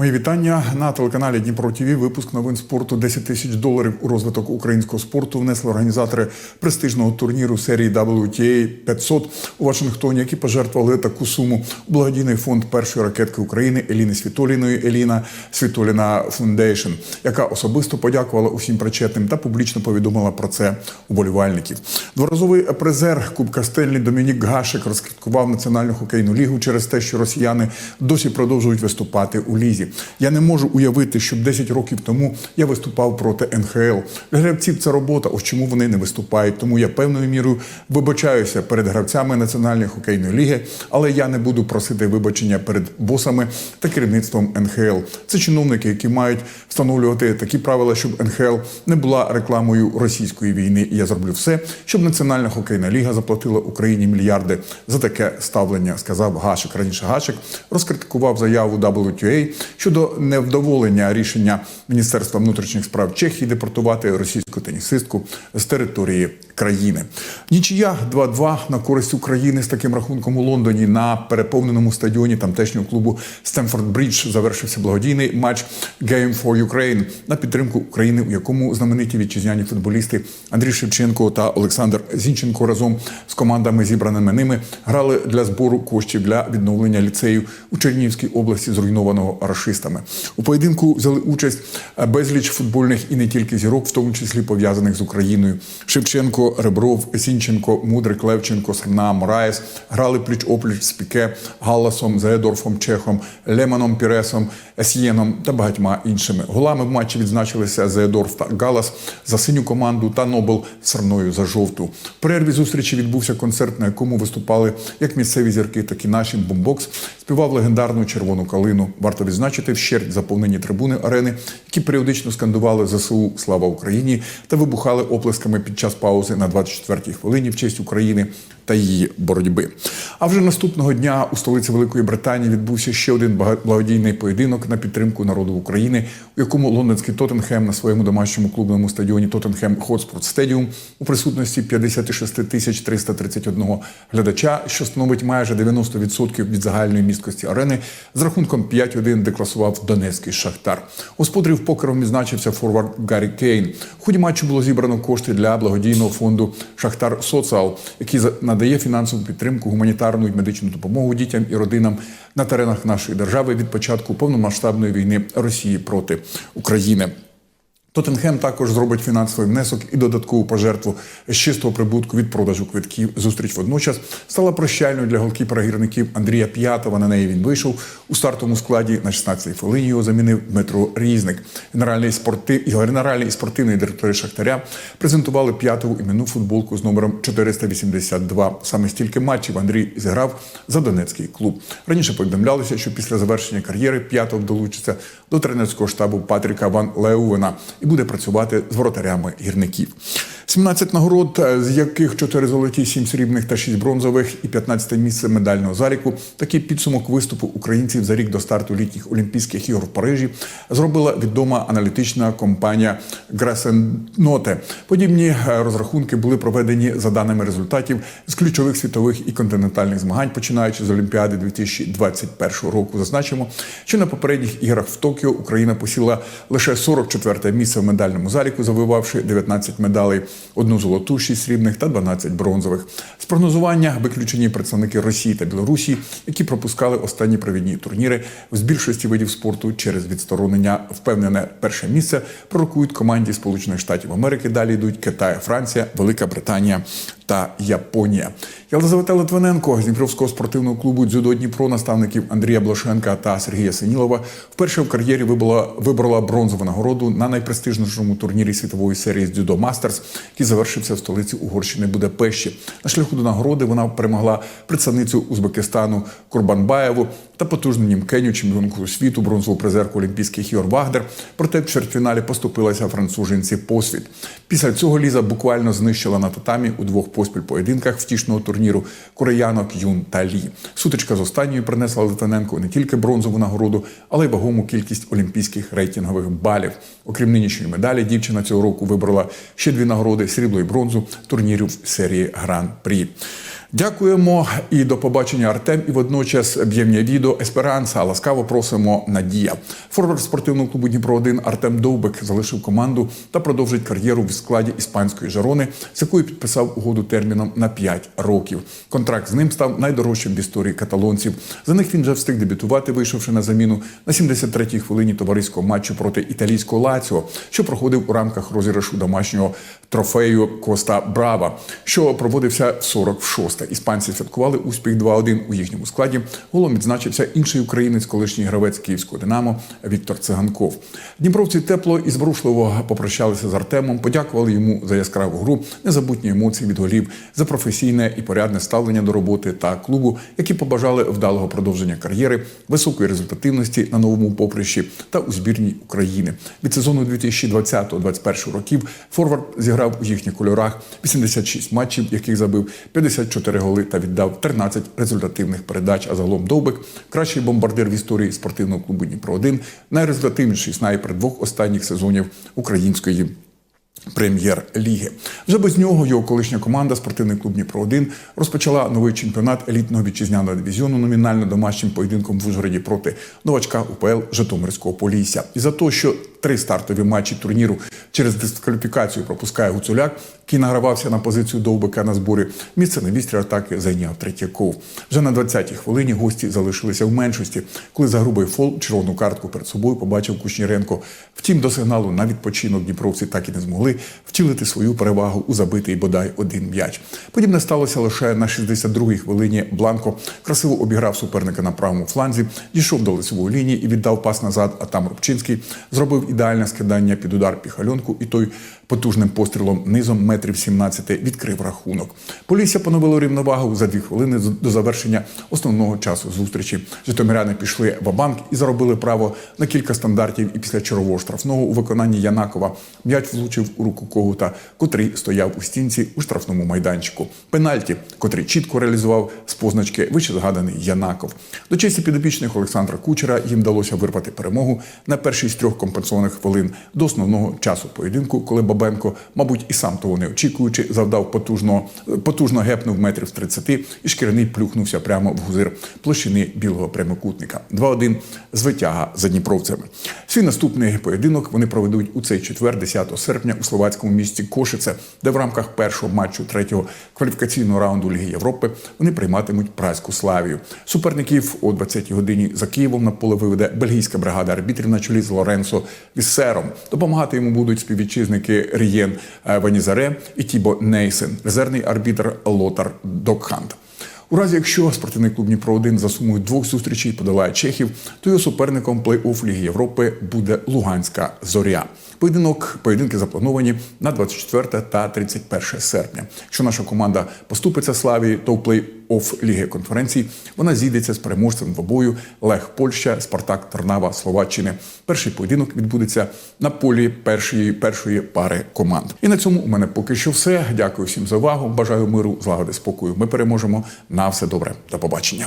Мої вітання на телеканалі Дніпро ТВ. Випуск новин спорту 10 тисяч доларів у розвиток українського спорту внесли організатори престижного турніру серії WTA 500 у Вашингтоні, які пожертвували таку суму у благодійний фонд першої ракетки України Еліни Світоліної Еліна Світоліна Фундейшн, яка особисто подякувала усім причетним та публічно повідомила про це уболівальників. Дворазовий призер Кубка Стенлі Домінік Гашик розкриткував національну хокейну лігу через те, що росіяни досі продовжують виступати у лізі. Я не можу уявити, щоб 10 років тому я виступав проти НХЛ. Для гравців це робота, ось чому вони не виступають. Тому я певною мірою вибачаюся перед гравцями Національної хокейної ліги, але я не буду просити вибачення перед босами та керівництвом НХЛ. Це чиновники, які мають встановлювати такі правила, щоб НХЛ не була рекламою російської війни. І я зроблю все, щоб Національна хокейна ліга заплатила Україні мільярди за таке ставлення, сказав Гашик. Раніше Гашик розкритикував заяву WTA щодо невдоволення рішення Міністерства внутрішніх справ Чехії депортувати російську тенісистку з території країни. Нічия 2-2 на користь України з таким рахунком у Лондоні на переповненому стадіоні тамтешнього клубу Стемфорд Брідж завершився благодійний матч Game for Ukraine на підтримку України, у якому знамениті вітчизняні футболісти Андрій Шевченко та Олександр Зінченко разом з командами, зібраними ними, грали для збору коштів для відновлення ліцею у Чернігівській області, зруйнованого рашистами. У поєдинку взяли участь безліч футбольних і не тільки зірок, в тому числі пов'язаних з Україною. Шевченко, Ребров, Сінченко, Мудрик, Левченко, Срна, Мораєс грали пліч опліч з Піке, Галласом, Заедорфом, Чехом, Леманом Піресом, Есієном та багатьма іншими. Голами в матчі відзначилися Заедорф та Галас за синю команду та Нобел Срною за жовту. В перерві зустрічі відбувся концерт, на якому виступали як місцеві зірки, так і наші бомбокс. Співав легендарну червону калину. Варто відзначити вщерть заповнені трибуни арени, які періодично скандували ЗСУ Слава Україні та вибухали оплесками під час паузи на 24-й хвилині в честь України та її боротьби. А вже наступного дня у столиці Великої Британії відбувся ще один благодійний поєдинок на підтримку народу України, у якому лондонський Тоттенхем на своєму домашньому клубному стадіоні Тоттенхем Хотспорт Стедіум у присутності 56 тисяч 331 глядача, що становить майже 90% від загальної місткості арени, з рахунком 5-1 декласував Донецький Шахтар. Господарів покером відзначився форвард Гаррі Кейн. В ході матчу було зібрано кошти для благодійного фонду Шахтар Соціал, який за- надає фінансову підтримку, гуманітарну і медичну допомогу дітям і родинам на теренах нашої держави від початку повномасштабної війни Росії проти України. Тоттенхем також зробить фінансовий внесок і додаткову пожертву з чистого прибутку від продажу квитків. Зустріч водночас стала прощальною для голкіпера гірників Андрія П'ятова. На неї він вийшов у стартовому складі на 16-й хвилині. Його замінив Дмитро Різник. Генеральний спортив генеральний і спортивний директори Шахтаря презентували п'ятову іменну футболку з номером 482. Саме стільки матчів Андрій зіграв за Донецький клуб. Раніше повідомлялося, що після завершення кар'єри п'ятов долучиться до тренерського штабу Патріка Ван Леувена і буде працювати з воротарями гірників. 17 нагород, е, з яких 4 золоті, 7 срібних та 6 бронзових і 15 місце медального заліку. Такий підсумок виступу українців за рік до старту літніх Олімпійських ігор в Парижі зробила відома аналітична компанія Грасеноте. Подібні е, розрахунки були проведені за даними результатів з ключових світових і континентальних змагань, починаючи з Олімпіади 2021 року. Зазначимо, що на попередніх іграх в Токіо Україна посіла лише 44 місце в медальному заліку, завоювавши 19 медалей, одну золоту, шість срібних та 12 бронзових. З прогнозування виключені представники Росії та Білорусі, які пропускали останні провідні турніри з більшості видів спорту через відсторонення. Впевнене перше місце пророкують команді Сполучених Штатів Америки. Далі йдуть Китай, Франція, Велика Британія та Японія. Єлизавета Литвиненко з Дніпровського спортивного клубу дзюдо Дніпро, наставників Андрія Блошенка та Сергія Синілова, вперше в кар'єрі вибрала, вибрала бронзову нагороду на найпрестижнішому турнірі світової серії з дзюдо Мастерс, який завершився в столиці Угорщини Будапешті. На шляху до нагороди вона перемогла представницю Узбекистану Курбанбаєву та потужну німкеню чемпіонку світу, бронзову призерку Олімпійських ігор Вагдер. Проте в чвертьфіналі поступилася француженці посвіт. Після цього Ліза буквально знищила на татамі у двох поспіль поєдинках втішного турніру кореянок Юн та Лі. Сутичка з останньою принесла Литвиненко не тільки бронзову нагороду, але й вагому кількість олімпійських рейтингових балів. Окрім нинішньої медалі, дівчина цього року вибрала ще дві нагороди срібло і бронзу турнірів серії Гран-прі. Дякуємо і до побачення Артем. І водночас б'ємня відео Есперанса. Ласкаво просимо Надія. Форвард спортивного клубу Дніпро 1 Артем Довбик залишив команду та продовжить кар'єру в складі іспанської жарони, з якою підписав угоду терміном на 5 років. Контракт з ним став найдорожчим в історії каталонців. За них він вже встиг дебютувати, вийшовши на заміну на 73-й хвилині товариського матчу проти італійського Лаціо, що проходив у рамках розіграшу домашнього трофею Коста Брава, що проводився 46-те. Іспанці святкували успіх 2-1 у їхньому складі. Голом відзначився інший українець, колишній гравець київського Динамо Віктор Циганков. Дніпровці тепло і зворушливо попрощалися з Артемом, подякували йому за яскраву гру, незабутні емоції від голів, за професійне і порядне ставлення до роботи та клубу, які побажали вдалого продовження кар'єри, високої результативності на новому поприщі та у збірній України. Від сезону 2020-2021 років Форвард зіграв у їхніх кольорах 86 матчів, яких забив 54 голи та віддав 13 результативних передач. А загалом Довбик кращий бомбардир в історії спортивного клубу Дніпро 1 найрезультативніший снайпер двох останніх сезонів української. Прем'єр-ліги вже без нього його колишня команда спортивний клуб Дніпро 1 розпочала новий чемпіонат елітного вітчизняного дивізіону номінально домашнім поєдинком в Ужгороді проти новачка УПЛ Житомирського Полісся. І за те, що три стартові матчі турніру через дискваліфікацію пропускає Гуцуляк, який награвався на позицію довбика на зборі. Місце на вістрі атаки зайняв Третьяков. Вже на 20-й хвилині гості залишилися в меншості, коли за грубий фол червону картку перед собою побачив Кушніренко. Втім, до сигналу на відпочинок дніпровці так і не змогли втілити свою перевагу у забитий бодай один м'яч. Подібне сталося лише на 62-й хвилині. Бланко красиво обіграв суперника на правому фланзі, дійшов до лицевої лінії і віддав пас назад. А там Рубчинський зробив ідеальне скидання під удар піхальонку, і той потужним пострілом низом метрів 17 відкрив рахунок. Полісся поновило рівновагу за дві хвилини до завершення основного часу зустрічі. Житомиряни пішли в банк і заробили право на кілька стандартів. І після чергового штрафного у виконанні Янакова м'яч влучив у руку когута, котрий стояв у стінці у штрафному майданчику. Пенальті, котрий чітко реалізував з позначки вище згаданий Янаков. До честі підопічних Олександра Кучера їм вдалося вирвати перемогу на першій з трьох компенсованих хвилин до основного часу поєдинку, коли Бабенко, мабуть, і сам того не очікуючи, завдав потужно, потужно гепнув метрів з 30 і шкіряний плюхнувся прямо в гузир площини білого прямокутника. 2-1 звитяга за дніпровцями. Свій наступний поєдинок вони проведуть у цей четвер, 10 серпня, у словацькому місті Кошице, де в рамках першого матчу третього кваліфікаційного раунду Ліги Європи вони прийматимуть праську славію. Суперників о 20-й годині за Києвом на поле виведе бельгійська бригада арбітрів на чолі з Лоренсо Віссером. Допомагати йому будуть співвітчизники Рієн Венізаре Ванізаре і Тібо Нейсен, резервний арбітр Лотар Докхант. У разі, якщо спортивний клуб Дніпро 1 за сумою двох зустрічей подолає Чехів, то його суперником плей-офф Ліги Європи буде Луганська зоря. Поєдинок поєдинки заплановані на 24 та 31 серпня. Якщо наша команда поступиться славі, то в плей-офф Ліги конференцій вона зійдеться з переможцем двобою Лех Польща, Спартак Тернава Словаччини. Перший поєдинок відбудеться на полі першої першої пари команд. І на цьому у мене поки що все. Дякую всім за увагу. Бажаю миру, злагоди, спокою. Ми переможемо. На все добре. До побачення.